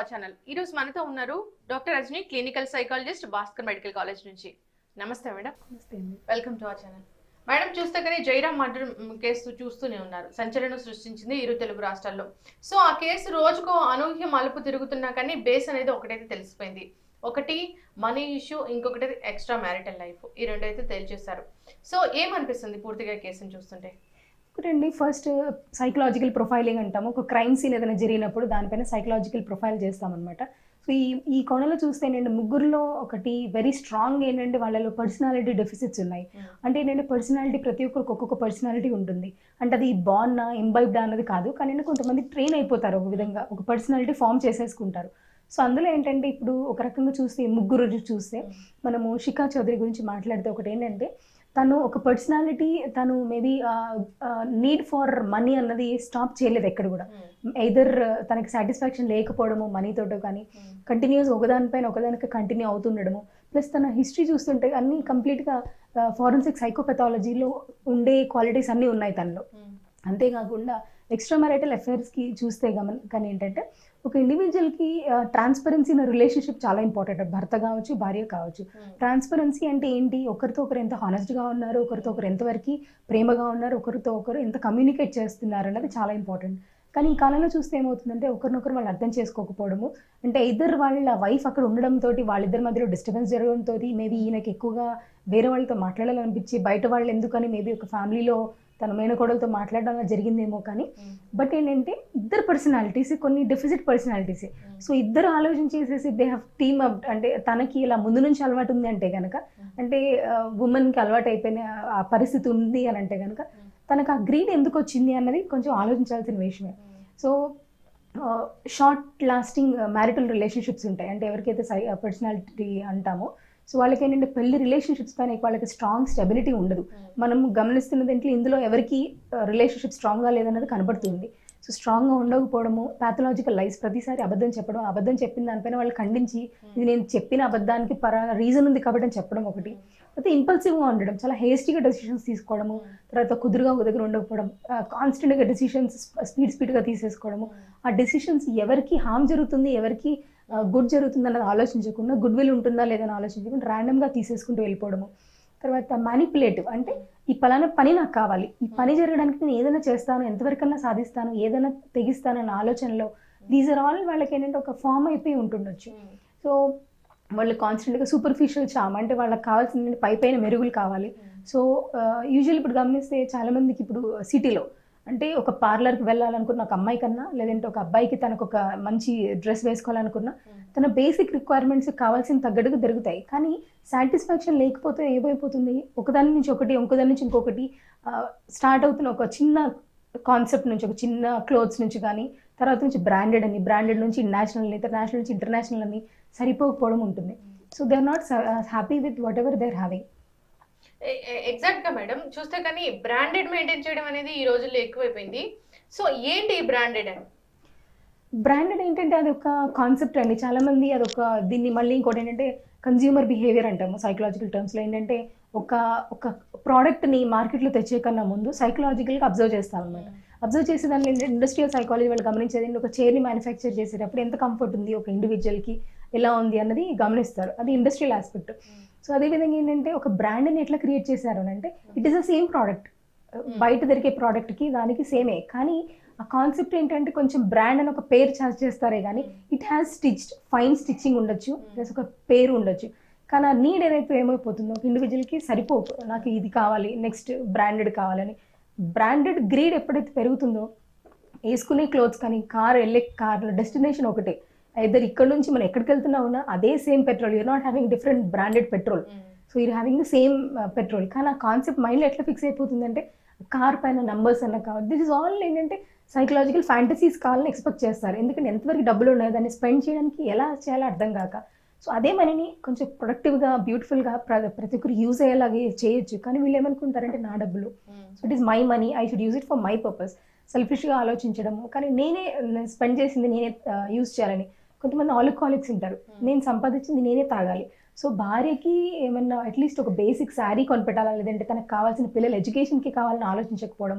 Our channel ఈ రోజు మనతో ఉన్నారు doctor Rajani clinical psychologist Bhaskar medical college నుంచి. నమస్తే మేడం. నమస్తే welcome to our channel madam చూస్తే కానీ జైరామ్ మర్డర్ కేసు చూస్తూనే ఉన్నారు. సంచలనం సృష్టించింది ఇరు తెలుగు రాష్ట్రాల్లో. సో ఆ కేసు రోజుకో అనూహ్య మలుపు తిరుగుతున్నా కానీ బేస్ అనేది ఒకటైతే తెలిసిపోయింది. ఒకటి మనీ ఇష్యూ ఇంకొకటి ఎక్స్ట్రా మ్యారిటల్ లైఫ్. ఈ రెండు అయితే తేల్చేశారు. సో ఏమనిపిస్తుంది పూర్తిగా కేసుని చూస్తుంటే? ఒకటండి ఫస్ట్ సైకలాజికల్ ప్రొఫైలింగ్ అంటాము. ఒక క్రైమ్ సీన్ ఏదైనా జరిగినప్పుడు దానిపైన సైకలాజికల్ ప్రొఫైల్ చేస్తామన్నమాట. సో ఈ ఈ కోణంలో చూస్తే ఏంటంటే ముగ్గురులో ఒకటి వెరీ స్ట్రాంగ్ ఏంటంటే వాళ్ళలో పర్సనాలిటీ డెఫిసిట్స్ ఉన్నాయి. అంటే ఏంటంటే పర్సనాలిటీ ప్రతి ఒక్కరికి ఒక్కొక్క పర్సనాలిటీ ఉంటుంది. అంటే అది బాన్నా ఇంబైబ్డా అన్నది కాదు. కానీ కొంతమంది ట్రైన్ అయిపోతారు ఒక విధంగా. ఒక పర్సనాలిటీ ఫామ్ చేసేసుకుంటారు. సో అందులో ఏంటంటే ఇప్పుడు ఒక రకంగా చూస్తే ముగ్గురు చూస్తే మనము శిఖా చౌదరి గురించి మాట్లాడితే ఒకటి ఏంటంటే తను ఒక పర్సనాలిటీ తను మేబీ నీడ్ ఫర్ మనీ అన్నది స్టాప్ చేయలేదు ఎక్కడ కూడా. ఎయిదర్ తనకి సాటిస్ఫాక్షన్ లేకపోవడము మనీతోటో కానీ కంటిన్యూస్ ఒకదానిపైన ఒకదానికి కంటిన్యూ అవుతుండడము ప్లస్ తన హిస్టరీ చూస్తుంటే అన్ని కంప్లీట్గా ఫారెన్సిక్ సైకోపెథాలజీలో ఉండే క్వాలిటీస్ అన్నీ ఉన్నాయి తనలో. అంతేకాకుండా ఎక్స్ట్రా మ్యారిటల్ అఫైర్స్కి చూస్తే గమన కానీ ఏంటంటే ఒక ఇండివిజువల్కి ట్రాన్స్పరెన్సీ ఇన్ రిలేషన్షిప్ చాలా ఇంపార్టెంట్ భర్త కావచ్చు భార్య కావచ్చు. ట్రాన్స్పరెన్సీ అంటే ఏంటి? ఒకరితో ఒకరు ఎంత హానెస్ట్గా ఉన్నారు ఒకరితో ఒకరు ఎంతవరకు ప్రేమగా ఉన్నారు ఒకరితో ఒకరు ఎంత కమ్యూనికేట్ చేస్తున్నారు అన్నది చాలా ఇంపార్టెంట్ కానీ ఈ కాలంలో చూస్తే ఏమవుతుందంటే ఒకరినొకరు వాళ్ళు అర్థం చేసుకోకపోవడము. అంటే ఇద్దరు వాళ్ళ వైఫ్ అక్కడ ఉండడంతో వాళ్ళిద్దరి మధ్యలో డిస్టర్బెన్స్ జరగడంతో మేబీ ఈయనకి ఎక్కువగా వేరే వాళ్ళతో మాట్లాడాలనిపించి బయట వాళ్ళు ఎందుకని మేబీ ఒక ఫ్యామిలీలో తన మేనకోడలతో మాట్లాడడం జరిగిందేమో కానీ బట్ ఏంటంటే ఇద్దరు పర్సనాలిటీస్ కొన్ని డెఫిసిట్ పర్సనాలిటీస్ సో ఇద్దరు ఆలోచన చేసేసి దే హ్యావ్ టీమ్ అప్ అంటే తనకి ఇలా ముందు నుంచి అలవాటు ఉంది అంటే కనుక అంటే ఉమెన్కి అలవాటు అయిపోయిన ఆ పరిస్థితి ఉంది అని అంటే కనుక తనకు ఆ గ్రీడ్ ఎందుకు వచ్చింది అన్నది కొంచెం ఆలోచించాల్సిన విషయమే so short lasting marital relationships ఉంటాయి. అంటే ఎవరికైతే సై పర్సనాలిటీ అంటామో సో వాళ్ళకి ఏంటంటే పెళ్ళి రిలేషన్షిప్స్ పైన వాళ్ళకి స్ట్రాంగ్ స్టెబిలిటీ ఉండదు. మనం గమనిస్తున్న దీంట్లో ఇందులో ఎవరికి రిలేషన్షిప్ స్ట్రాంగ్గా లేదన్నది కనబడుతుంది. సో స్ట్రాంగ్గా ఉండకపోవడము పాథలాజికల్ లైఫ్ ప్రతిసారి అబద్ధం చెప్పడం అబద్ధం చెప్పిన దానిపైన వాళ్ళు ఖండించి ఇది నేను చెప్పిన అబద్ధానికి పర రీజన్ ఉంది కాబట్టి అని చెప్పడం ఒకటి. అయితే ఇంపల్సివ్గా ఉండడం చాలా హేస్టీగా డెసిషన్స్ తీసుకోవడము తర్వాత కుదురుగా ఒక దగ్గర ఉండకపోవడం కాన్స్టెంట్గా డెసిషన్స్ స్పీడ్ స్పీడ్గా తీసేసుకోవడము. ఆ డెసిషన్స్ ఎవరికి హామ్ జరుగుతుంది ఎవరికి గుడ్ జరుగుతుంది అన్నది ఆలోచించకుండా గుడ్ విల్ ఉంటుందా లేదని ఆలోచించకుండా ర్యాండమ్గా తీసేసుకుంటూ వెళ్ళిపోవడము. తర్వాత మ్యానిపులేటివ్ అంటే ఈ పలానా పని నాకు కావాలి ఈ పని జరగడానికి నేను ఏదైనా చేస్తాను ఎంతవరకన్నా సాధిస్తాను ఏదైనా తెగిస్తాను అన్న ఆలోచనలో దీస్ ఆర్ ఆల్ వాళ్ళకి ఏంటంటే ఒక ఫామ్ అయిపోయి ఉంటుండొచ్చు. సో వాళ్ళు కాన్స్టెంట్గా సూపర్ఫిషియల్ చామ్ అంటే వాళ్ళకి కావాల్సిన పై పైన మెరుగులు కావాలి. సో యూజువల్ ఇప్పుడు గమనిస్తే చాలామందికి ఇప్పుడు సిటీలో అంటే ఒక పార్లర్కి వెళ్ళాలనుకున్న ఒక అమ్మాయి కన్నా లేదంటే ఒక అబ్బాయికి తనకు ఒక మంచి డ్రెస్ వేసుకోవాలనుకున్నా తన బేసిక్ రిక్వైర్మెంట్స్ కావాల్సిన తగ్గట్టుగా దొరుకుతాయి. కానీ సాటిస్ఫాక్షన్ లేకపోతే ఏమైపోతుంది? ఒకదాని నుంచి ఒకటి ఇంకోదాని నుంచి ఇంకొకటి స్టార్ట్ అవుతున్న ఒక చిన్న కాన్సెప్ట్ నుంచి ఒక చిన్న క్లోత్స్ నుంచి కానీ తర్వాత నుంచి బ్రాండెడ్ అని బ్రాండెడ్ నుంచి నేషనల్ ఇంటర్నేషనల్ నుంచి ఇంటర్నేషనల్ అని సరిపోకపోవడం ఉంటుంది. So they are not happy with whatever they are having ఎగ్జాక్ట్గా మేడం చూస్తే కానీ బ్రాండెడ్ మెయింటైన్ చేయడం అనేది ఈ రోజుల్లో ఎక్కువైపోయింది. సో ఏంటి బ్రాండెడ్ అని? బ్రాండెడ్ ఏంటంటే అది ఒక కాన్సెప్ట్ అండి. చాలా మంది అది ఒక దీన్ని మళ్ళీ ఇంకోటి ఏంటంటే కన్జ్యూమర్ బిహేవియర్ అంటాము. సైకలాజికల్ టర్మ్స్లో ఏంటంటే ఒక ఒక ప్రోడక్ట్ని మార్కెట్లో తెచ్చే కన్నా ముందు సైకలాజికల్గా అబ్జర్వ్ చేస్తాం అనమాట అబ్జర్వ్ చేసే దాన్ని ఏంటంటే ఇండస్ట్రియల్ సైకాలజీ వాళ్ళు గమనించేది ఒక చైర్ని మ్యానుఫ్యాక్చర్ చేసేటప్పుడు ఎంత కంఫర్ట్ ఉంది? ఒక ఇండివిజువల్కి ఎలా ఉంది? అన్నది గమనిస్తారు. అది ఇండస్ట్రియల్ ఆస్పెక్ట్ సో అదేవిధంగా ఏంటంటే ఒక బ్రాండ్ని ఎట్లా క్రియేట్ చేశారు అని అంటే it is the same product బయట దొరికే ప్రోడక్ట్కి దానికి సేమే కానీ ఆ కాన్సెప్ట్ ఏంటంటే కొంచెం బ్రాండ్ అని ఒక పేరు చార్జ్ చేస్తారే కానీ it has stitched fine stitching ఉండొచ్చు. ప్లస్ ఒక పేరు ఉండొచ్చు. కానీ ఆ నీడ్ ఏదైతే ఏమైపోతుందో ఒక ఇండివిజువల్కి సరిపోదు నాకు ఇది కావాలి నెక్స్ట్ బ్రాండెడ్ కావాలని. బ్రాండెడ్ గ్రీడ్ ఎప్పుడైతే పెరుగుతుందో వేసుకునే క్లోత్స్ కానీ కార్ వెళ్ళే కార్ డెస్టినేషన్ ఒకటే. ఇద్దరు ఇక్కడ నుంచి మనం ఎక్కడికి వెళ్తున్నా ఉన్నా అదే same petrol you're not having different branded petrol so you're having the same petrol కానీ ఆ కాన్సెప్ట్ మైండ్లో ఎట్లా ఫిక్స్ అయిపోతుందంటే కార్ పైన నంబర్స్ అన్న కావాలి. దిస్ ఇస్ ఆల్ ఏంటంటే సైకలాజికల్ ఫ్యాంటసీస్ కావాలని ఎక్స్పెక్ట్ చేస్తారు. ఎందుకంటే ఎంతవరకు డబ్బులు ఉన్నాయి దాన్ని స్పెండ్ చేయడానికి ఎలా చేయాలో అర్థం కాక. సో అదే మనీని కొంచెం ప్రొడక్టివ్గా బ్యూటిఫుల్గా ప్రతి ఒక్కరు యూజ్ అయ్యేలాగే చేయొచ్చు. కానీ వీళ్ళు ఏమనుకుంటారంటే నా డబ్బులు. So it is my money I should use it for my purpose సెల్ఫిష్గా ఆలోచించడము. కానీ నేనే స్పెండ్ చేసింది నేనే యూజ్ చేయాలని. కొంతమంది ఆలికాలిక్స్ ఉంటారు. నేను సంపాదించింది నేనే తాగాలి. సో భార్యకి ఏమన్నా అట్లీస్ట్ ఒక బేసిక్ శారీ కొనిపెట్టాలా? లేదంటే తనకు కావాల్సిన పిల్లల ఎడ్యుకేషన్కి కావాలని ఆలోచించకపోవడం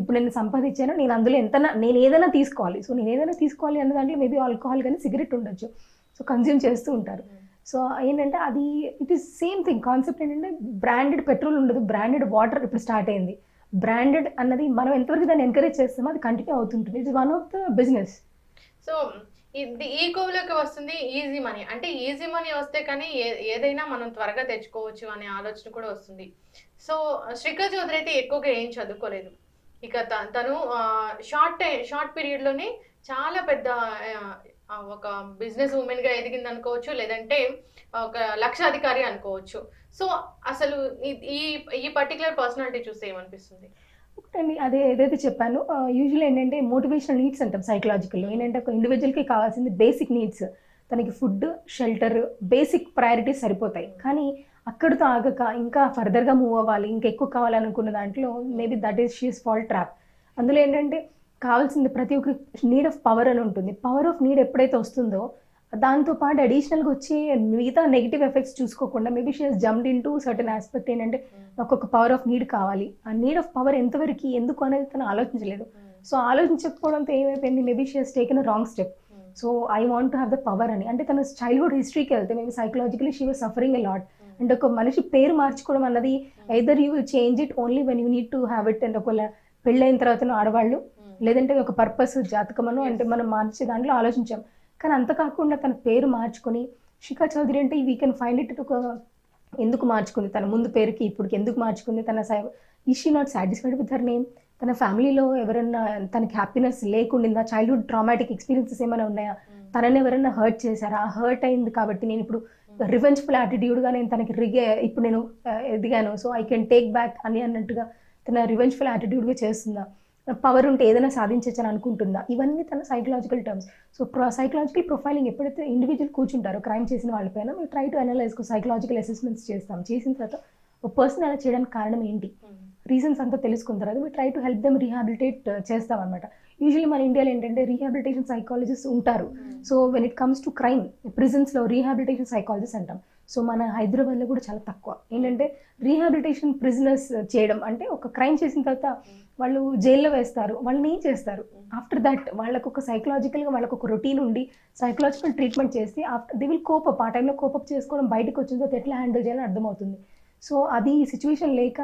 ఇప్పుడు నేను సంపాదించాను నేను అందులో ఎంత నేను ఏదైనా తీసుకోవాలి. సో నేను ఏదైనా తీసుకోవాలి అన్న దాంట్లో మేబీ ఆల్కహాల్ కానీ సిగరెట్ ఉండొచ్చు. సో కన్జ్యూమ్ చేస్తూ ఉంటారు. సో ఏంటంటే అది it is same thing concept ఏంటంటే బ్రాండెడ్ పెట్రోల్ ఉండదు బ్రాండెడ్ వాటర్ ఇప్పుడు స్టార్ట్ అయింది. బ్రాండెడ్ అన్నది మనం ఎంతవరకు దాన్ని ఎంకరేజ్ చేస్తామో అది కంటిన్యూ అవుతుంటుంది. It is one of the business so ఈ కోవిలోకి వస్తుంది ఈజీ మనీ అంటే ఈజీ మనీ వస్తే కానీ ఏ- ఏదైనా మనం త్వరగా తెచ్చుకోవచ్చు అనే ఆలోచన కూడా వస్తుంది. సో శ్రీకర్ చౌదరి అయితే ఎక్కువగా ఏం చదువుకోలేదు. ఇక తను షార్ట్ షార్ట్ పీరియడ్లోనే చాలా పెద్ద ఒక బిజినెస్ ఉమెన్గా ఎదిగింది అనుకోవచ్చు లేదంటే ఒక లక్షాధికారి అనుకోవచ్చు. సో అసలు ఈ- ఈ ఈ పర్టికులర్ పర్సనాలిటీ చూస్తే ఏమనిపిస్తుంది? ఒకటండి అదే ఏదైతే చెప్పాను యూజువల్ ఏంటంటే మోటివేషనల్ నీడ్స్ అంటాం సైకలాజికల్లో ఏంటంటే ఒక ఇండివిజువల్కి కావాల్సింది బేసిక్ నీడ్స్ తనకి ఫుడ్ షెల్టర్ బేసిక్ ప్రయారిటీస్ సరిపోతాయి. కానీ అక్కడితో ఆగక ఇంకా ఫర్దర్గా మూవ్ అవ్వాలి ఇంకా ఎక్కువ కావాలనుకున్న దాంట్లో maybe that is she's fall trap అందులో ఏంటంటే కావాల్సింది ప్రతి ఒక్కరికి నీడ్ ఆఫ్ పవర్ అని ఉంటుంది. పవర్ ఆఫ్ నీడ్ ఎప్పుడైతే వస్తుందో దాంతో పాటు అడిషనల్గా వచ్చే మిగతా నెగిటివ్ ఎఫెక్ట్స్ చూసుకోకుండా maybe she has jumped in to certain aspect ఏంటంటే నాకు ఒక పవర్ ఆఫ్ నీడ్ కావాలి. ఆ నీడ్ ఆఫ్ పవర్ ఎంతవరకు ఎందుకు అనేది తను ఆలోచించలేదు. సో ఆలోచించకపోవడంతో ఏమైపోయింది? Maybe she has taken wrong step so I want to have the power అని. అంటే తన చైల్డ్హుడ్ హిస్టరీకి వెళ్తే maybe psychologically she was suffering a lot అంటే ఒక మనిషి పేరు మార్చుకోవడం అన్నది either you change it only when you need to have it and ఒకవేళ పెళ్ళైన తర్వాత ఆడవాళ్ళు లేదంటే ఒక పర్పస్ జాతకమను అంటే మనం మార్చే దాంట్లో ఆలోచించాం. కానీ అంత కాకుండా తన పేరు మార్చుకొని శిఖా చౌదరి అంటే వీ కెన్ ఫైండ్ ఇట్ ఒక ఎందుకు మార్చుకుంది? తన ముందు పేరుకి ఇప్పుడు ఎందుకు మార్చుకుంది? తన ఈ she not satisfied with her name తన ఫ్యామిలీలో ఎవరైనా తనకి హ్యాపీనెస్ లేకుండా చైల్డ్హుడ్ ట్రామాటిక్ ఎక్స్పీరియన్సెస్ ఏమైనా ఉన్నాయా? తనని ఎవరైనా హర్ట్ చేశారా? హర్ట్ అయింది కాబట్టి నేను ఇప్పుడు రివెంజ్ఫుల్ యాటిట్యూడ్గా నేను తనకి రిగే ఇప్పుడు నేను ఆ, ఎదిగాను. So I can take back అని అన్నట్టుగా తన రివెంజ్ఫుల్ యాటిట్యూడ్గా చేస్తుందా? పవర్ ఉంటే ఏదైనా సాధించచ్చని అనుకుంటుందా? ఇవన్నీ తన psychological terms so pro psychological profiling ఎప్పుడైతే ఇండివిజువల్ కూర్చుంటారో క్రైమ్ చేసిన వాళ్ళపైన మేము try to analyse psychological assessments చేస్తాం. చేసిన తర్వాత ఒక పర్సన్ అలా చేయడానికి కారణం ఏంటి? రీజన్స్ అంతా తెలుసుకున్న తర్వాత we try to help them rehabilitate చేస్తాం అనమాట యూజువల్లీ మన ఇండియాలో ఏంటంటే రీహాబిలిటేషన్ సైకాలజిస్ట్ ఉంటారు. So when it comes to crime ప్రిజన్స్లో rehabilitation psychologist అంటాం. సో మన హైదరాబాద్లో కూడా చాలా తక్కువ. ఏంటంటే రీహాబిలిటేషన్ ప్రిజనర్స్ చేయడం అంటే ఒక క్రైమ్ చేసిన తర్వాత వాళ్ళు జైల్లో వేస్తారు వాళ్ళని ఏం చేస్తారు? ఆఫ్టర్ దట్ వాళ్ళకు ఒక సైకలాజికల్గా వాళ్ళకు ఒక రొటీన్ ఉండి సైకలాజికల్ ట్రీట్మెంట్ చేసి after the will cope up ఆ టైంలో కోపప్ చేసుకోవడం బయటకు వచ్చిన తర్వాత ఎట్లా హ్యాండిల్ చేయాలని అర్థమవుతుంది. సో అది సిచ్యువేషన్ లేక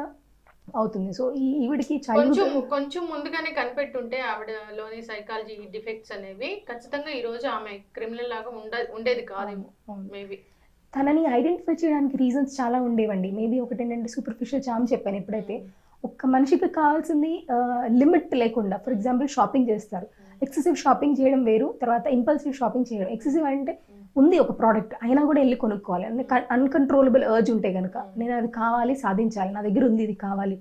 అవుతుంది. సో ఈ ఈవిడికి కొంచెం కొంచెం ముందుగానే కనిపెట్టుంటే ఆవిడలోని సైకాలజీ డిఫెక్ట్స్ అనేవి ఖచ్చితంగా ఈ రోజు ఆమె క్రిమినల్ లాగా ఉండ ఉండేది కాదేమో మేబీ. తనని ఐడెంటిఫై చేయడానికి రీజన్స్ చాలా ఉండేవండి. మేబీ ఒకటి ఏంటంటే సూపర్ఫిషియల్ చామ్ చెప్పాను ఎప్పుడైతే ఒక్క మనిషికి కావాల్సింది లిమిట్ లేకుండా ఫర్ ఎగ్జాంపుల్ షాపింగ్ చేస్తారు. ఎక్సెసివ్ షాపింగ్ చేయడం వేరు తర్వాత ఇంపల్సివ్ షాపింగ్ చేయడం. ఎక్సెసివ్ అంటే ఉంది ఒక ప్రోడక్ట్ అయినా కూడా వెళ్ళి కొనుక్కోవాలి. అంటే అన్కంట్రోలబుల్ అర్జ్ ఉంటే కనుక నేను అది కావాలి సాధించాలి నా దగ్గర ఉంది ఇది కావాలి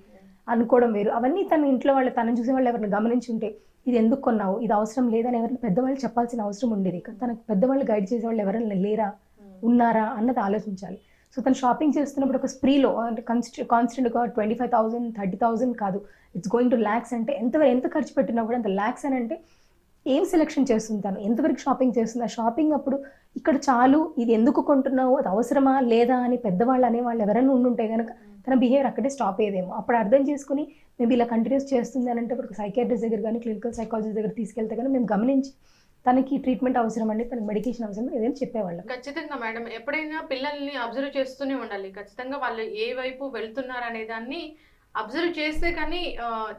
అనుకోవడం వేరు. అవన్నీ తన ఇంట్లో వాళ్ళు తనని చూసే వాళ్ళు ఎవరిని గమనించి ఉంటే ఇది ఎందుకు కొన్నావు? ఇది అవసరం లేదని ఎవరిని పెద్దవాళ్ళు చెప్పాల్సిన అవసరం ఉండేది. కానీ తనకు పెద్దవాళ్ళు గైడ్ చేసే వాళ్ళు ఎవరైనా లేరా? ఉన్నారా అన్నది ఆలోచించాలి. సో తను షాపింగ్ చేస్తున్నప్పుడు ఒక స్ప్రీలో అంటే కాన్స్టెంట్ కాన్స్టెంట్గా twenty five thousand thirty thousand కాదు. ఇట్స్ గోయింగ్ టు ల్యాక్స్ అంటే ఎంత ఎంత ఖర్చు పెట్టినా కూడా అంత ల్యాక్స్ అని అంటే ఏం సెలెక్షన్ చేస్తుంది తను? ఎంతవరకు షాపింగ్ చేస్తుంది? ఆ షాపింగ్ అప్పుడు ఇక్కడ చాలు ఇది ఎందుకు కొంటున్నావు? అది అవసరమా? లేదా? అని పెద్దవాళ్ళు అనేవాళ్ళు ఎవరైనా ఉండుంటే కనుక తన బిహేవియర్ అక్కడే స్టాప్ అయ్యేదేమో. అప్పుడు అర్థం చేసుకుని మేము ఇలా కంటిన్యూస్ చేస్తుంది అని అంటే ఇప్పుడు సైకాట్రిస్ట్ దగ్గర కానీ క్లినికల్ సైకాలజిస్ట్ దగ్గర తీసుకెళ్తే కానీ మేము గమనించి తనకి ట్రీట్మెంట్ అవసరం అండి తనకి మెడికేషన్ అవసరం ఏదైనా చెప్పేవాళ్ళం. ఖచ్చితంగా మేడం. ఎప్పుడైనా పిల్లల్ని అబ్జర్వ్ చేస్తూనే ఉండాలి. ఖచ్చితంగా వాళ్ళు ఏ వైపు వెళ్తున్నారు అనే దాన్ని అబ్జర్వ్ చేస్తే కానీ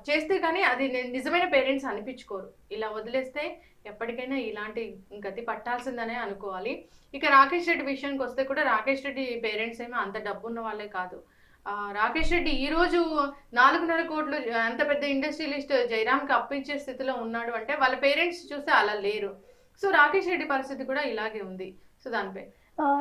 చేస్తే కానీ అది నిజమైన పేరెంట్స్ అనిపించుకోరు. ఇలా వదిలేస్తే ఎప్పటికైనా ఇలాంటి గతి పట్టాల్సిందనే అనుకోవాలి. ఇక రాకేష్ రెడ్డి విషయానికి వస్తే కూడా రాకేష్ రెడ్డి పేరెంట్స్ ఏమో అంత డబ్బు ఉన్న వాళ్ళే కాదు. రాకేష్ రెడ్డి ఈ రోజు నాలుగున్నర కోట్లు అంత పెద్ద ఇండస్ట్రియలిస్ట్ జైరామ్కి అప్పించే స్థితిలో ఉన్నాడు అంటే వాళ్ళ పేరెంట్స్ చూస్తే అలా లేరు. సో రాకేష్ రెడ్డి పరిస్థితి కూడా ఇలాగే ఉంది. సో దానిపై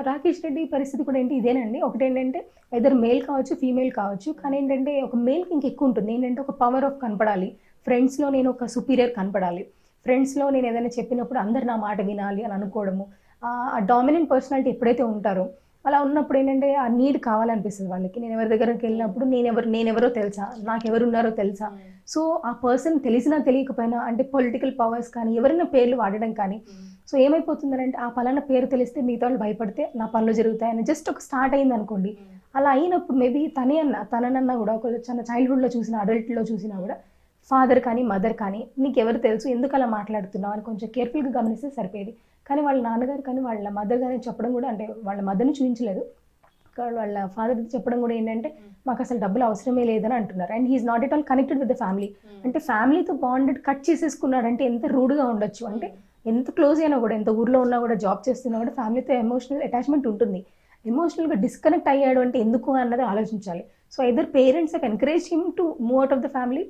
రాకేష్ రెడ్డి పరిస్థితి కూడా ఏంటి? ఇదేనండి. ఒకటి ఏంటంటే ఇద్దరు మేల్ కావచ్చు ఫీమేల్ కావచ్చు కానీ ఏంటంటే ఒక మేల్కి ఇంకెక్కువ ఉంటుంది. ఏంటంటే ఒక పవర్ ఆఫ్ కనపడాలి. ఫ్రెండ్స్లో నేను ఒక సుపీరియర్ కనపడాలి. ఫ్రెండ్స్లో నేను ఏదైనా చెప్పినప్పుడు అందరు నా మాట వినాలి అని అనుకోవడము. ఆ డామినెంట్ పర్సనాలిటీ ఎప్పుడైతే ఉంటారో అలా ఉన్నప్పుడు ఏంటంటే ఆ నీడ్ కావాలనిపిస్తుంది వాళ్ళకి. నేను ఎవరి దగ్గరికి వెళ్ళినప్పుడు నేను ఎవరు నేను ఎవరో తెలుసా? నాకు ఎవరు ఉన్నారో తెలుసా? సో ఆ పర్సన్ తెలిసినా తెలియకపోయినా అంటే పొలిటికల్ పవర్స్ కానీ ఎవరైనా పేర్లు వాడడం కానీ సో ఏమైపోతుందంటే ఆ పలానా పేరు తెలిస్తే మిగతా వాళ్ళు భయపడితే నా పనులు జరుగుతాయని జస్ట్ ఒక స్టార్ట్ అయింది అనుకోండి అలా అయినప్పుడు మేబీ తనే అన్న తననన్నా కూడా ఒక చిన్న చైల్డ్హుడ్లో చూసిన అడల్ట్లో చూసినా కూడా ఫాదర్ కానీ మదర్ కానీ నీకు ఎవరు తెలుసు? ఎందుకు అలా మాట్లాడుతున్నావు? అని కొంచెం కేర్ఫుల్గా గమనిస్తే సరిపోయేది. కానీ వాళ్ళ నాన్నగారు కానీ వాళ్ళ మదర్ కానీ చెప్పడం కూడా అంటే వాళ్ళ మదర్ని చూపించలేదు. కానీ వాళ్ళ ఫాదర్ చెప్పడం కూడా ఏంటంటే మాకు అసలు డబ్బులు అవసరమే లేదని అంటున్నారు. And he is not at all connected with the family అంటే ఫ్యామిలీతో బాండెడ్ కట్ చేసేసుకున్నాడు అంటే ఎంత రూడ్గా ఉండొచ్చు. అంటే ఎంత క్లోజ్ అయినా కూడా ఎంత ఊర్లో ఉన్నా కూడా జాబ్ చేస్తున్నా కూడా ఫ్యామిలీతో ఎమోషనల్ అటాచ్మెంట్ ఉంటుంది. ఎమోషనల్గా డిస్కనెక్ట్ అయ్యాడు అంటే ఎందుకు అన్నది ఆలోచించాలి. సో ఇద్దరు parents encourage him to move out of the family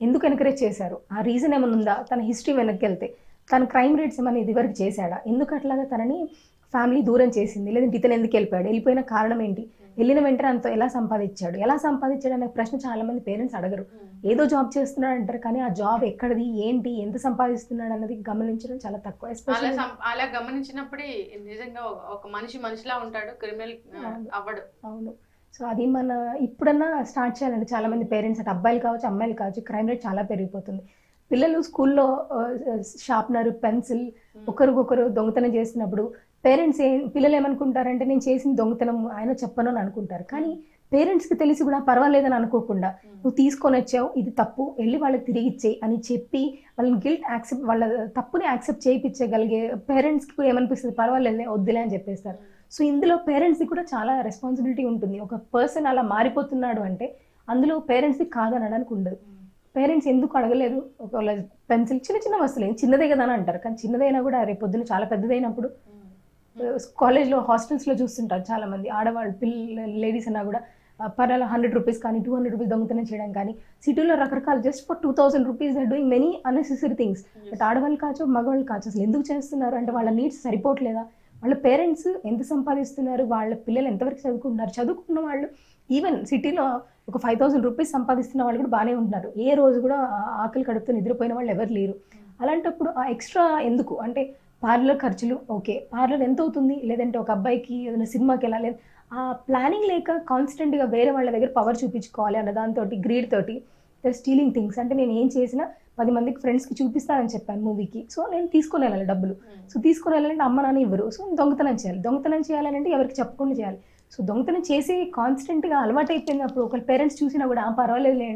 ఎందుకు ఎన్కరేజ్ చేశారు? ఆ రీజన్ ఏమైనా ఉందా? తన హిస్టరీ వెనక్కి వెళ్తే. తన క్రైమ్ రేట్స్ ఏమైనా ఇదివరకు చేశాడా? ఎందుకు అట్లాగా తనని ఫ్యామిలీ దూరం చేసింది? లేదంటే ఇతను ఎందుకు వెళ్ళిపోయాడు? వెళ్ళిపోయిన కారణం ఏంటి? వెళ్ళిన వెంటనే అంత ఎలా సంపాదించాడు? ఎలా సంపాదించాడు అనే ప్రశ్న చాలా మంది పేరెంట్స్ అడగరు. ఏదో జాబ్ చేస్తున్నాడు అంటారు కానీ ఆ జాబ్ ఎక్కడిది? ఏంటి? ఎంత సంపాదిస్తున్నాడు అన్నది గమనించడం చాలా తక్కువ. అలా గమనించినప్పుడే నిజంగా ఒక- మనిషి మనిషిలా ఉంటాడు. క్రిమినల్. అవ్వడు. అవును. సో అది మన ఇప్పుడన్నా స్టార్ట్ చేయాలండి చాలా మంది పేరెంట్స్ అంటే అబ్బాయిలు కావచ్చు అమ్మాయిలు కావచ్చు క్రైమ్ రేట్ చాలా పెరిగిపోతుంది. పిల్లలు స్కూల్లో షార్ప్నర్ పెన్సిల్ ఒకరికొకరు దొంగతనం చేసినప్పుడు పేరెంట్స్ ఏం పిల్లలు ఏమనుకుంటారంటే నేను చేసిన దొంగతనం ఆయన చెప్పను అని అనుకుంటారు. కానీ పేరెంట్స్కి తెలిసి కూడా పర్వాలేదని అనుకోకుండా నువ్వు తీసుకొని వచ్చావు ఇది తప్పు వెళ్ళి వాళ్ళకి తిరిగి ఇచ్చేయి అని చెప్పి వాళ్ళని గిల్ట్ యాక్సెప్ట్ వాళ్ళ తప్పుని యాక్సెప్ట్ చేయించగలిగే పేరెంట్స్కి కూడా ఏమనిపిస్తుంది? పర్వాలేదులే వద్దులే అని చెప్పేస్తారు. సో ఇందులో పేరెంట్స్కి కూడా చాలా రెస్పాన్సిబిలిటీ ఉంటుంది. ఒక పర్సన్ అలా మారిపోతున్నాడు అంటే అందులో పేరెంట్స్కి కాదనడానికి ఉండదు. పేరెంట్స్ ఎందుకు అడగలేదు? ఒకవేళ పెన్సిల్ చిన్న చిన్న వస్తువులు ఏం చిన్నదే కదా అని అంటారు. కానీ చిన్నదైనా కూడా రేపు పొద్దున చాలా పెద్దదైనప్పుడు కాలేజ్లో హాస్టల్స్లో చూస్తుంటారు చాలా మంది ఆడవాళ్ళు పిల్ల లేడీస్ అన్నా కూడా పర్వాలేదు హండ్రెడ్ రూపీస్ కానీ టూ హండ్రెడ్ రూపీస్ దొంగతనం చేయడం కానీ సిటీలో రకరకాల just for two thousand rupees are doing many unnecessary things but ఆడవాళ్ళు కావచ్చు మగవాళ్ళు కావచ్చు అసలు ఎందుకు చేస్తున్నారు? అంటే వాళ్ళ నీడ్స్ సరిపోవట్లేదా? వాళ్ళ పేరెంట్స్ ఎంత సంపాదిస్తున్నారు? వాళ్ళ పిల్లలు ఎంతవరకు చదువుకుంటున్నారు? చదువుకున్న వాళ్ళు ఈవెన్ సిటీలో ఒక ఫైవ్ థౌసండ్ రూపీస్ సంపాదిస్తున్న వాళ్ళు కూడా బాగానే ఉంటున్నారు. ఏ రోజు కూడా ఆకలి కడుపుతో నిద్రపోయిన వాళ్ళు ఎవరు లేరు. అలాంటప్పుడు ఆ ఎక్స్ట్రా ఎందుకు? అంటే పార్లర్ ఖర్చులు ఓకే. పార్లర్ ఎంత అవుతుంది? లేదంటే ఒక అబ్బాయికి ఏదైనా సినిమాకి వెళ్ళాలి ఆ ప్లానింగ్ లేక కాన్స్టెంట్గా వేరే వాళ్ళ దగ్గర పవర్ చూపించుకోవాలి అన్న దాంతో గ్రీడ్ తోటి దర్ స్టీలింగ్ థింగ్స్ అంటే నేను ఏం చేసినా పది మందికి ఫ్రెండ్స్కి చూపిస్తానని చెప్పాను మూవీకి సో నేను తీసుకొని వెళ్ళాలి డబ్బులు. సో తీసుకొని వెళ్ళాలంటే అమ్మ నాన్న ఇవ్వరు. సో దొంగతనం చేయాలి. దొంగతనం చేయాలంటే ఎవరికి చెప్పకుండా చేయాలి. సో దొంగతనం చేసి కాన్స్టెంట్గా అలవాటు అయిపోయినప్పుడు ఒకరి పేరెంట్స్ చూసినా కూడా "ఆ, పర్వాలేదు లే,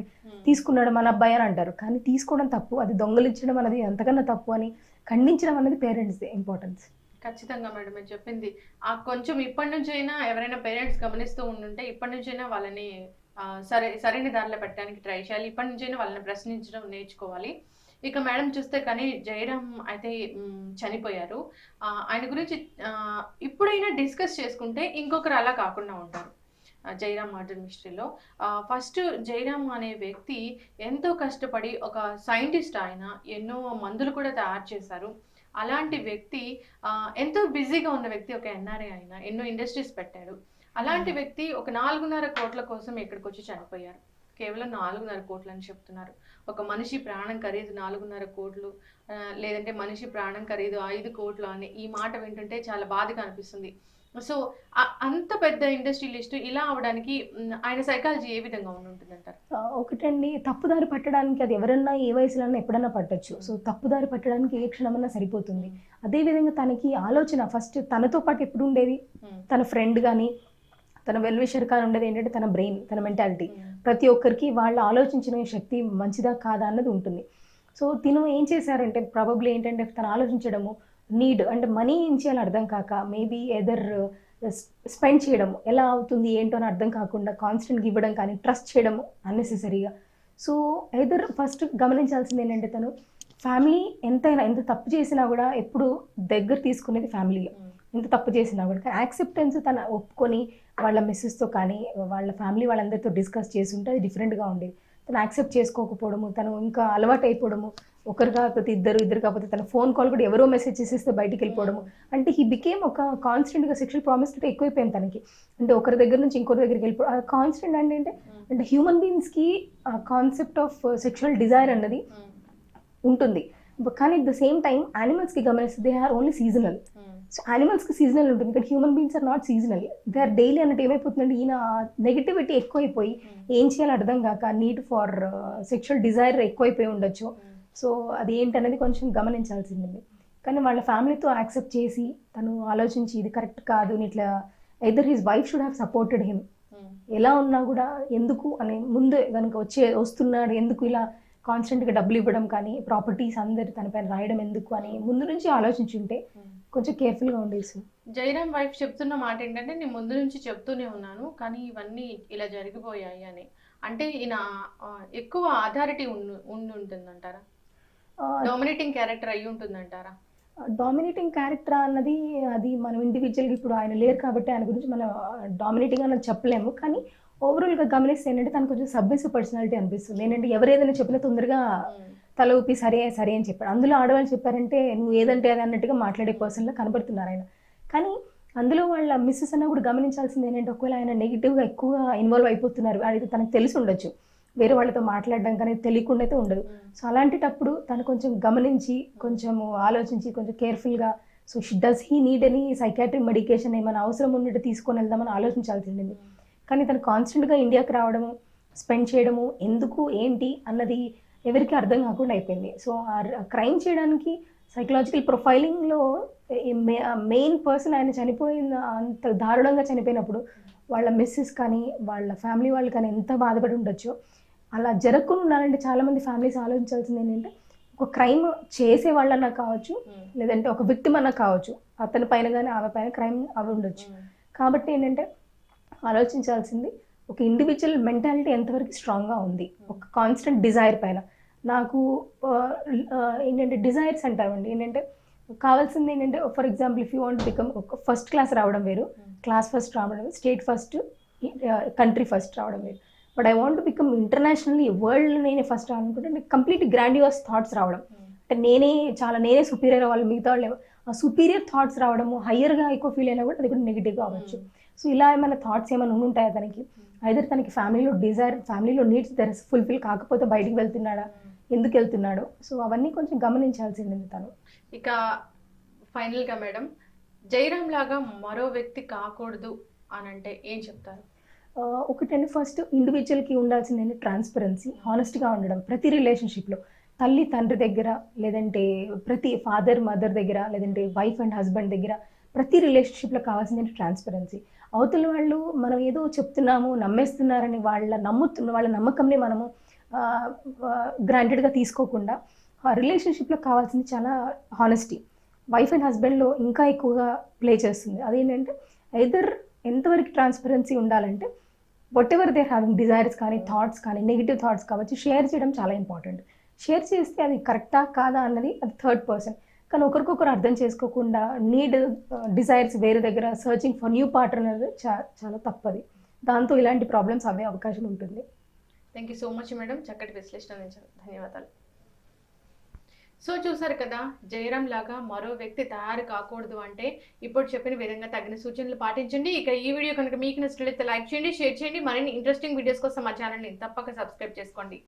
తీసుకున్నాడు మన అబ్బాయి అని అంటారు. కానీ తీసుకోవడం తప్పు. అది దొంగలించడం అనేది ఎంతకన్నా తప్పు అని ఖండించడం అనేది పేరెంట్స్ ఇంపార్టెన్స్ ఖచ్చితంగా మేడం మీరు చెప్పింది. ఆ కొంచెం ఇప్పటి నుంచి అయినా ఎవరైనా పేరెంట్స్ గమనిస్తూ ఉండుంటే ఇప్పటి నుంచి అయినా వాళ్ళని సరే సరైన దారిలో పెట్టడానికి ట్రై చేయాలి. ఇప్పటి నుంచి అయినా వాళ్ళని ప్రశ్నించడం నేర్చుకోవాలి. ఇక మేడం చూస్తే కానీ జయరామ్ అయితే చనిపోయారు. ఆయన గురించి ఇప్పుడైనా డిస్కస్ చేసుకుంటే ఇంకొకరు అలా కాకుండా ఉంటారు. ఆ, జయరామ్ మర్డర్ మిస్టరీలో. ఫస్ట్ జయరామ్ అనే వ్యక్తి ఎంతో కష్టపడి ఒక సైంటిస్ట్ ఆయన ఎన్నో మందులు కూడా తయారు చేశారు. అలాంటి వ్యక్తి ఎంతో బిజీగా ఉన్న వ్యక్తి ఒక ఎన్ఆర్ఐ ఆయన ఎన్నో ఇండస్ట్రీస్ పెట్టాడు. అలాంటి వ్యక్తి ఒక నాలుగున్నర కోట్ల కోసం ఇక్కడికి వచ్చి చనిపోయారు. కేవలం నాలుగున్నర కోట్లు అని చెప్తున్నారు. ఒక మనిషి ప్రాణం ఖరీదు నాలుగున్నర కోట్లు లేదంటే మనిషి ప్రాణం ఖరీదు ఐదు కోట్లు అని ఈ మాట వింటుంటే చాలా బాధగా అనిపిస్తుంది. సో అంత పెద్ద ఇండస్ట్రియలిస్ట్ ఇలా అవడానికి ఆయన సైకాలజీ ఏ విధంగా ఉంటుందంటారు? ఒకటండి తప్పుదారి పట్టడానికి అది ఎవరన్నా ఏ వయసులో ఎప్పుడన్నా పట్టొచ్చు. సో తప్పుదారి పట్టడానికి ఏ క్షణమన్నా సరిపోతుంది. అదేవిధంగా తనకి ఆలోచన ఫస్ట్ తనతో పాటు ఎప్పుడు ఉండేది తన ఫ్రెండ్ కానీ తన వెల్విషర్ కానీ ఉండేది ఏంటంటే తన బ్రెయిన్ తన మెంటాలిటీ. మ్, ప్రతి ఒక్కరికి వాళ్ళు ఆలోచించిన శక్తి మంచిదా కాదా అన్నది ఉంటుంది. సో తిను ఏం చేశారంటే ప్రాబబ్లీ ఏంటంటే తను ఆలోచించడము నీడ్ అంటే మనీ ఏం చేయాలో అర్థం కాక మేబీ ఎదర్ స్పెండ్ చేయడం ఎలా అవుతుంది ఏంటో అని అర్థం కాకుండా కాన్స్టెంట్గా ఇవ్వడం కానీ ట్రస్ట్ చేయడము అన్నెసెసరీగా సో ఎదర్ ఫస్ట్ గమనించాల్సింది ఏంటంటే తను ఫ్యామిలీ ఎంతైనా ఎంత తప్పు చేసినా కూడా ఎప్పుడు దగ్గర తీసుకునేది ఫ్యామిలీ మ్, ఎంత తప్పు చేసినా కూడా. యాక్సెప్టెన్స్ తన ఒప్పుకొని వాళ్ళ మిస్సెస్తో కానీ వాళ్ళ ఫ్యామిలీ వాళ్ళందరితో డిస్కస్ చేసి ఉంటే అది డిఫరెంట్గా ఉండేది. తను యాక్సెప్ట్ చేసుకోకపోవడము తను ఇంకా అలవాటు అయిపోవడము ఒకరు కాకపోతే ఇద్దరు ఇద్దరు కాకపోతే తన ఫోన్ కాల్ కూడా ఎవరో మెసేజ్ చేసేస్తే బయటికి వెళ్ళిపోవడము. అంటే హీ బికేమ్ ఒక కాన్స్టెంట్గా సెక్షువల్ ప్రామిస్ అంటే ఎక్కువైపోయింది తనకి. అంటే ఒకరి దగ్గర నుంచి ఇంకొకరి దగ్గరికి వెళ్ళిపో కాన్స్టెంట్ అంటే ఏంటంటే మ్, అంటే హ్యూమన్ బీయింగ్స్కి ఆ కాన్సెప్ట్ ఆఫ్ సెక్షువల్ డిజైర్ అన్నది మ్, ఉంటుంది. కానీ అట్ ద సేమ్ టైం యానిమల్స్కి గమనిస్తే they are only seasonal so యానిమల్స్కి seasonal ఉంటుంది కానీ human beings are not seasonal they are daily అన్నట్టు ఏమైపోతుందంటే ఈయన నెగిటివిటీ ఎక్కువైపోయి మ్, ఏం చేయాలో అర్థం కాక నీడ్ ఫర్ సెక్షువల్ డిజైర్ ఎక్కువైపోయి ఉండొచ్చు. మ్. సో అది ఏంటనేది కొంచెం గమనించాల్సింది. కానీ వాళ్ళ ఫ్యామిలీతో యాక్సెప్ట్ చేసి తను ఆలోచించి ఇది కరెక్ట్ కాదు ఇట్లా either his wife should have supported him ఎలా ఉన్నా కూడా ఎందుకు అని ముందే కనుక వచ్చే వస్తున్నాడు ఎందుకు ఇలా కాన్స్టెంట్గా డబ్బులు ఇవ్వడం కానీ ప్రాపర్టీస్ అందరు తన పైన రాయడం ఎందుకు అని ముందు నుంచి ఆలోచించుంటే ఉమ్. కొంచెం కేర్ఫుల్గా ఉండేది సార్ జయరామ్ వైఫ్ చెప్తున్న మాట ఏంటంటే నేను ముందు నుంచి చెప్తూనే ఉన్నాను కానీ ఇవన్నీ ఇలా జరిగిపోయాయి అని. అంటే ఈయన ఎక్కువ అథారిటీ ఉండి ఉండి ఉంటుందంటారా? డామినేటింగ్ క్యారెక్టర్ అయి ఉంటుందంటారా? డామినేటింగ్ క్యారెక్టర్ అన్నది అది మనం ఇండివిజువల్గా ఇప్పుడు ఆయన లేరు కాబట్టి ఆయన గురించి మనం డామినేటింగ్ అన్నది చెప్పలేము. కానీ ఓవరాల్గా గమనిస్తే ఏంటంటే తనకు కొంచెం సబ్మిసివ్ పర్సనాలిటీ అనిపిస్తుంది. ఏంటంటే ఎవరు ఏదైనా చెప్పినా తొందరగా తల ఊపి సరే సరే అని చెప్పాడు. అందులో ఆడవాళ్ళు చెప్పారంటే నువ్వు ఏదంటే అది అన్నట్టుగా మాట్లాడే పర్సన్లా కనబడుతున్నారు ఆయన. కానీ అందులో వాళ్ళ మిస్సెస్ అన్న కూడా గమనించాల్సింది ఏంటంటే ఒకవేళ ఆయన నెగిటివ్గా ఎక్కువగా ఇన్వాల్వ్ అయిపోతున్నారు అది తనకు తెలిసి ఉండొచ్చు. వేరే వాళ్ళతో మాట్లాడడం కానీ తెలియకుండా అయితే ఉండదు. ఉమ్, సో అలాంటిటప్పుడు తను కొంచెం గమనించి కొంచెం ఆలోచించి కొంచెం కేర్ఫుల్గా so does he need any psychiatric medication ఏమైనా అవసరం ఉన్నట్టు తీసుకొని వెళ్దామని ఆలోచించాల్సి ఉండింది. కానీ తను కాన్స్టెంట్గా ఇండియాకి రావడము స్పెండ్ చేయడము ఎందుకు ఏంటి అన్నది ఎవరికి అర్థం కాకుండా అయిపోయింది. సో ఆ క్రైమ్ చేయడానికి సైకలాజికల్ ప్రొఫైలింగ్లో మెయిన్ పర్సన్ ఆయన చనిపోయిన అంత దారుణంగా చనిపోయినప్పుడు వాళ్ళ మిస్సెస్ కానీ వాళ్ళ ఫ్యామిలీ వాళ్ళు కానీ ఎంత బాధపడి ఉండొచ్చో అలా జరగకుండా ఉండాలంటే చాలామంది ఫ్యామిలీస్ ఆలోచించాల్సింది ఏంటంటే ఒక క్రైమ్ చేసే వాళ్ళన్నా కావచ్చు ఉమ్, లేదంటే ఒక విక్టిమ్ అన్నా కావచ్చు అతని పైన కానీ ఆమె పైన క్రైమ్ అవి ఉండొచ్చు. ఉమ్, కాబట్టి ఏంటంటే ఆలోచించాల్సింది ఒక ఇండివిజువల్ మెంటాలిటీ ఎంతవరకు స్ట్రాంగ్గా ఉంది ఒక కాన్స్టెంట్ డిజైర్ పైన. నాకు ఏంటంటే డిజైర్స్ అంటామండి ఏంటంటే కావాల్సింది ఏంటంటే for example if you want become ఒక ఫస్ట్ క్లాస్ రావడం వేరు క్లాస్ ఫస్ట్ రావడం వేరు స్టేట్ ఫస్ట్ కంట్రీ ఫస్ట్ రావడం వేరు. But I want become internationally world నేనే ఫస్ట్ రావాలనుకుంటే కంప్లీట్ గ్రాండియోస్ థాట్స్ రావడం. అంటే నేనే చాలా నేనే సుపీరియర్ అవ్వాలి మిగతా వాళ్ళు ఆ సుపీరియర్ థాట్స్ రావడము హయ్యర్గా ఎక్కువ ఫీల్ అయినా కూడా అది కూడా నెగిటివ్గా అవ్వచ్చు. సో ఇలా ఏమైనా థాట్స్ ఏమైనా ఉంటాయా తనకి? ఐదర్ తనకి ఫ్యామిలీలో డిజైర్ ఫ్యామిలీలో నీడ్స్ దర్ ఫుల్ఫిల్ కాకపోతే బయటికి వెళ్తున్నాడా? ఎందుకు వెళ్తున్నాడు? సో అవన్నీ కొంచెం గమనించాల్సింది తను. ఇక ఫైనల్గా మేడం జయరామ్ లాగా మరో వ్యక్తి కాకూడదు అని అంటే ఏం చెప్తారు? ఒకటండి ఫస్ట్ ఇండివిజువల్కి ఉండాల్సింది ఏంటి ట్రాన్స్పరెన్సీ హానెస్ట్గా ఉండడం. ప్రతి రిలేషన్షిప్లో తల్లి తండ్రి దగ్గర లేదంటే ప్రతి ఫాదర్ మదర్ దగ్గర లేదంటే వైఫ్ అండ్ హస్బెండ్ దగ్గర ప్రతి రిలేషన్షిప్లో కావాల్సింది ఏంటి ట్రాన్స్పరెన్సీ అవతల వాళ్ళు మనం ఏదో చెప్తున్నాము నమ్మేస్తున్నారని వాళ్ళ నమ్ముతున్న వాళ్ళ నమ్మకంని మనము గ్రాంటెడ్గా తీసుకోకుండా ఆ రిలేషన్షిప్లో కావాల్సింది చాలా హానెస్టీ వైఫ్ అండ్ హస్బెండ్లో ఇంకా ఎక్కువగా ప్లే చేస్తుంది. అదేంటంటే ఐదర్ ఎంతవరకు ట్రాన్స్పరెన్సీ ఉండాలంటే whatever they're having desires కానీ థాట్స్ కానీ నెగిటివ్ థాట్స్ కావచ్చు షేర్ చేయడం చాలా ఇంపార్టెంట్ షేర్ చేస్తే అది కరెక్టా కాదా అన్నది అది థర్డ్ పర్సన్ కానీ ఒకరికొకరు అర్థం చేసుకోకుండా నీడ్ డిజైర్స్ uh, వేరే దగ్గర సర్చింగ్ ఫర్ న్యూ పార్ట్నర్ అనేది చా చాలా తప్పది. దాంతో ఇలాంటి ప్రాబ్లమ్స్ అవే అవకాశం ఉంటుంది. Thank you so much madam చక్కటి విశ్లేషణ ధన్యవాదాలు. సో చూసారు కదా జయరామ్ లాగా మరో వ్యక్తి తయారు కాకూడదు అంటే ఇప్పుడు చెప్పిన విధంగా తగిన సూచనలు పాటించండి. ఇక ఈ వీడియో కనుక మీకు నచ్చినట్లయితే లైక్ చేయండి షేర్ చేయండి. మరిన్ని ఇంట్రెస్టింగ్ వీడియోస్ కోసం మా ఛానల్ని తప్పక సబ్స్క్రైబ్ చేసుకోండి.